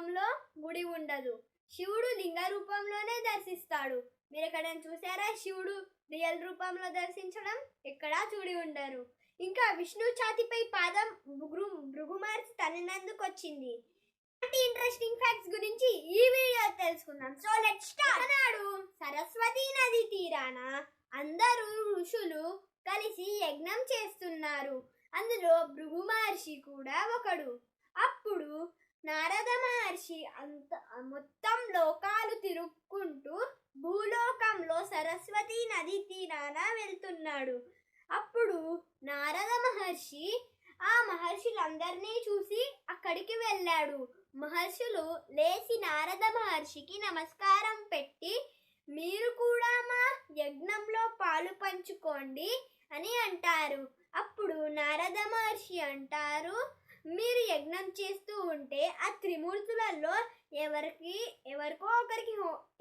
రూపంలో గుడి ఉండదు. శివుడు లింగ రూపంలోనే దర్శిస్తాడు. మీరు ఎక్కడైనా చూసారా శివుడు రియల్ రూపంలో దర్శించడం ఎక్కడా చూడి ఉండరు. ఇంకా విష్ణు ఛాతిపై పాదం భృగు భృగుమార్చి తననందుకు వచ్చింది ఇంట్రెస్టింగ్ ఫ్యాక్ట్స్ గురించి ఈ వీడియో తెలుసుకుందాం. సో లెట్ స్టార్ట్ నాడు సరస్వతి నది తీరాన అందరూ ఋషులు కలిసి యజ్ఞం చేస్తున్నారు. అందులో భృగు మహర్షి కూడా ఒకడు. అప్పుడు నారద మహర్షి అంత మొత్తం లోకాలు తిరుక్కుంటూ భూలోకంలో సరస్వతి నది తీరాన వెళ్తున్నాడు. అప్పుడు నారద మహర్షి ఆ మహర్షులందరినీ చూసి అక్కడికి వెళ్ళాడు. మహర్షులు లేచి నారద మహర్షికి నమస్కారం పెట్టి మీరు కూడా మా యజ్ఞంలో పాలు పంచుకోండి అని అంటారు. అప్పుడు నారద మహర్షి అంటారు మీరు యజ్ఞం చేస్తూ ఉంటే ఆ త్రిమూర్తులలో ఎవరికి ఎవరికో ఒకరికి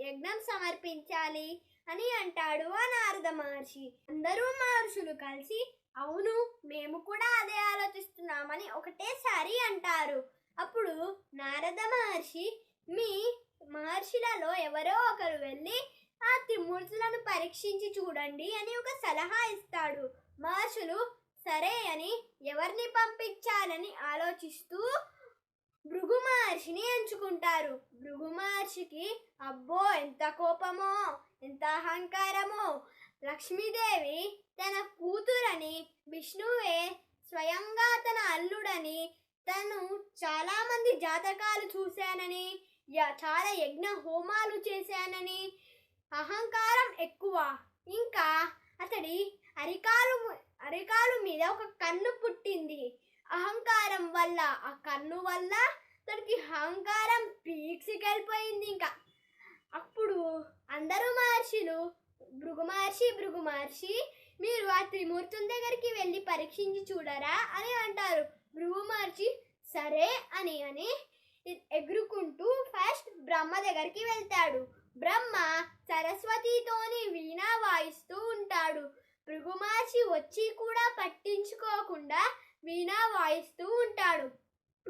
యజ్ఞం సమర్పించాలి అని అంటాడు ఆ నారద మహర్షి. అందరూ మహర్షులు కలిసి అవును మేము కూడా అదే ఆలోచిస్తున్నామని ఒకటేసారి అంటారు. అప్పుడు నారద మహర్షి మీ మహర్షులలో ఎవరో ఒకరు వెళ్ళి ఆ త్రిమూర్తులను పరీక్షించి చూడండి అని ఒక సలహా ఇస్తాడు. మహర్షులు సరే అని ఎవరిని పంపించాలని ఆలోచిస్తూ భృగు మహర్షిని ఎంచుకుంటారు. భృగు మహర్షికి అబ్బో ఎంత కోపమో ఎంత అహంకారమో! లక్ష్మీదేవి తన కూతురని విష్ణువే స్వయంగా తన అల్లుడని తను చాలామంది జాతకాలు చూశానని య- చాలా యజ్ఞ హోమాలు చేశానని అహంకారం ఎక్కువ. ఇంకా అతడి అరికాలు అరికాలు మీద ఒక కన్ను పుట్టింది. అహంకారం వల్ల ఆ కన్ను వల్ల అతనికి అహంకారం పీక్సికెళ్ళిపోయింది ఇంకా. అప్పుడు అందరూ మహర్షులు భృగు మహర్షి భృగు మహర్షి మీరు ఆ త్రిమూర్తుల దగ్గరికి వెళ్ళి పరీక్షించి చూడరా అని అంటారు. భృగు మహర్షి సరే అని అని ఎగురుకుంటూ ఫస్ట్ బ్రహ్మ దగ్గరికి వెళ్తాడు. బ్రహ్మ సరస్వతితోని వీణ వాయిస్తూ ఉంటాడు. భృగుమాచి వచ్చి కూడా పట్టించుకోకుండా వీణా వాయిస్తూ ఉంటాడు.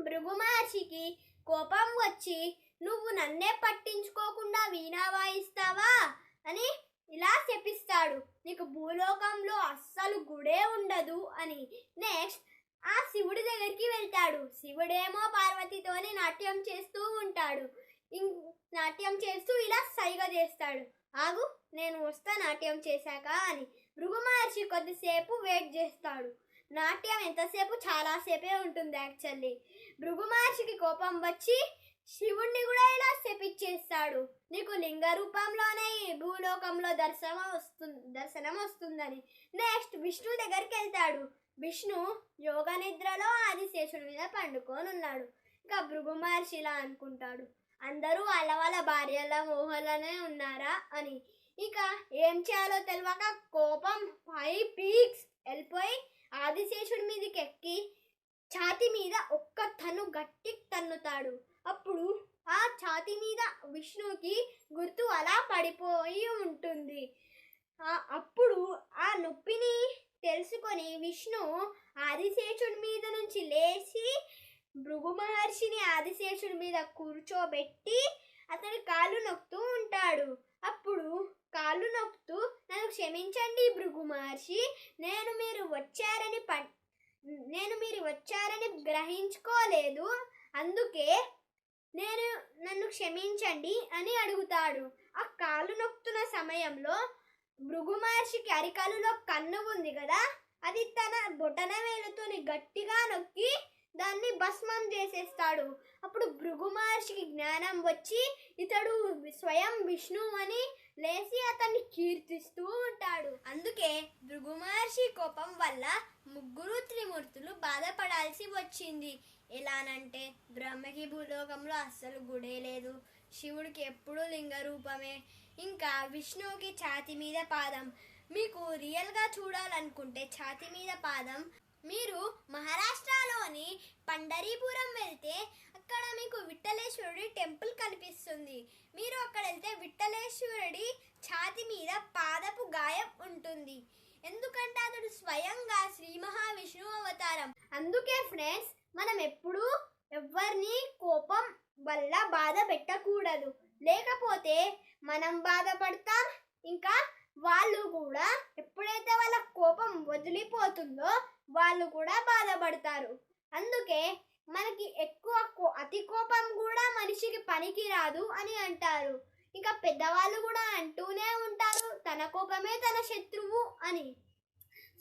భృగుమాచికి కోపం వచ్చి నువ్వు నన్నే పట్టించుకోకుండా వీణా వాయిస్తావా? అని ఇలా చెప్పిస్తాడు నీకు భూలోకంలో అస్సలు గుడే ఉండదు అని నెక్స్ట్ ఆ శివుడి దగ్గరికి వెళ్తాడు. శివుడేమో పార్వతితోనే నాట్యం చేస్తూ ఉంటాడు. ఇం- నాట్యం చేస్తూ ఇలా సైగ చేస్తాడు. ఆగు నేను వస్తా నాట్యం చేశాక అని. భృగుమహర్షి కొద్దిసేపు వెయిట్ చేస్తాడు. నాట్యం ఎంతసేపు? చాలాసేపే ఉంటుంది యాక్చువల్లీ భృగుమహర్షికి కోపం వచ్చి శివుణ్ణి కూడా ఇలా శపిచ్చేస్తాడు నీకు లింగ రూపంలోనే ఈ భూలోకంలో దర్శనం వస్తుంది దర్శనం వస్తుందని. నెక్స్ట్ విష్ణు దగ్గరికి వెళ్తాడు. విష్ణు యోగ నిద్రలో ఆదిశేషుడి మీద పండుకొని ఉన్నాడు ఇంకా భృగు మహర్షి ఇలా అనుకుంటాడు. అందరూ వాళ్ళ వాళ్ళ భార్యల మోహలనే ఉన్నారా అని. ఇక ఏం చేయాలో తెలియక కోపం పై పీక్స్ వెళ్ళిపోయి ఆదిశేషుడి మీదకి ఎక్కి ఛాతి మీద ఒక్క తను గట్టి తన్నుతాడు. అప్పుడు ఆ ఛాతి మీద విష్ణుకి గుర్తు అలా పడిపోయి ఉంటుంది. అప్పుడు ఆ నొప్పిని తెలుసుకొని విష్ణు ఆదిశేషుడి మీద నుంచి లేచి భృగు మహర్షిని ఆదిశేషుడి మీద కూర్చోబెట్టి అతని కాళ్ళు నొక్కుతూ ఉంటాడు. అప్పుడు కాళ్ళు నొక్కుతూ నన్ను క్షమించండి భృగు మహర్షి నేను మీరు వచ్చారని ప నేను మీరు వచ్చారని గ్రహించుకోలేదు. అందుకే నేను నన్ను క్షమించండి అని అడుగుతాడు. ఆ కాళ్ళు నొక్కుతున్న సమయంలో భృగు మహర్షికి అరికాలులో కన్ను ఉంది కదా అది తన బొటన వేలుతోని గట్టిగా నొక్కి దాన్ని భస్మం చేసేస్తాడు. అప్పుడు భృగు మహర్షికి జ్ఞానం వచ్చి ఇతడు స్వయం విష్ణు అని లేచి అతన్ని కీర్తిస్తూ ఉంటాడు. అందుకే భృగు మహర్షి కోపం వల్ల ముగ్గురు త్రిమూర్తులు బాధపడాల్సి వచ్చింది. ఎలానంటే బ్రహ్మకి భూలోకంలో అస్సలు గుడే లేదు. శివుడికి ఎప్పుడూ లింగ రూపమే. ఇంకా విష్ణువుకి ఛాతి మీద పాదం. మీకు రియల్గా చూడాలనుకుంటే ఛాతి మీద పాదం మీరు మహారాష్ట్రలోని పండరీపురం వెళ్తే అక్కడ మీకు విఠలేశ్వరుడి టెంపుల్ కనిపిస్తుంది. మీరు అక్కడ వెళ్తే విఠలేశ్వరుడి ఛాతి మీద పాదపు గాయం ఉంటుంది. ఎందుకంటే అతడు స్వయంగా శ్రీ మహావిష్ణువు అవతారం. అందుకే ఫ్రెండ్స్ మనం ఎప్పుడూ ఎవరిని కోపం వల్ల బాధ పెట్టకూడదు. లేకపోతే మనం బాధపడతాం. ఇంకా వాళ్ళు కూడా ఎప్పుడైతే వాళ్ళ కోపం వదిలిపోతుందో వాళ్ళు కూడా బాధపడతారు. అందుకే మనకి ఎక్కువ కో- అతి కోపం కూడా మనిషికి పనికి రాదు అని అంటారు. ఇంకా పెద్దవాళ్ళు కూడా అంటూనే ఉంటారు తన కోపమే తన శత్రువు అని.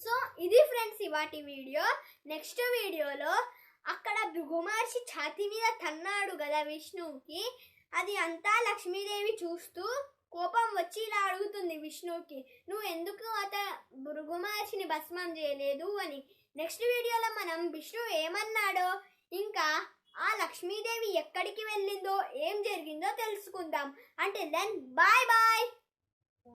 సో ఇది ఫ్రెండ్స్ ఇవాటి వీడియో. నెక్స్ట్ వీడియోలో అక్కడ భృగుమహర్షి ఛాతి మీద తన్నాడు కదా విష్ణువుకి. అది అంతా లక్ష్మీదేవి చూస్తూ కోపం వచ్చి ఇలా అడుగుతుంది విష్ణుకి నువ్వు ఎందుకు అత భృగు మహర్షిని భస్మం చేయలేదు? అని. నెక్స్ట్ వీడియోలో మనం విష్ణు ఏమన్నాడో ఇంకా ఆ లక్ష్మీదేవి ఎక్కడికి వెళ్ళిందో ఏం జరిగిందో తెలుసుకుందాం. అంటే దెన్ బాయ్ బాయ్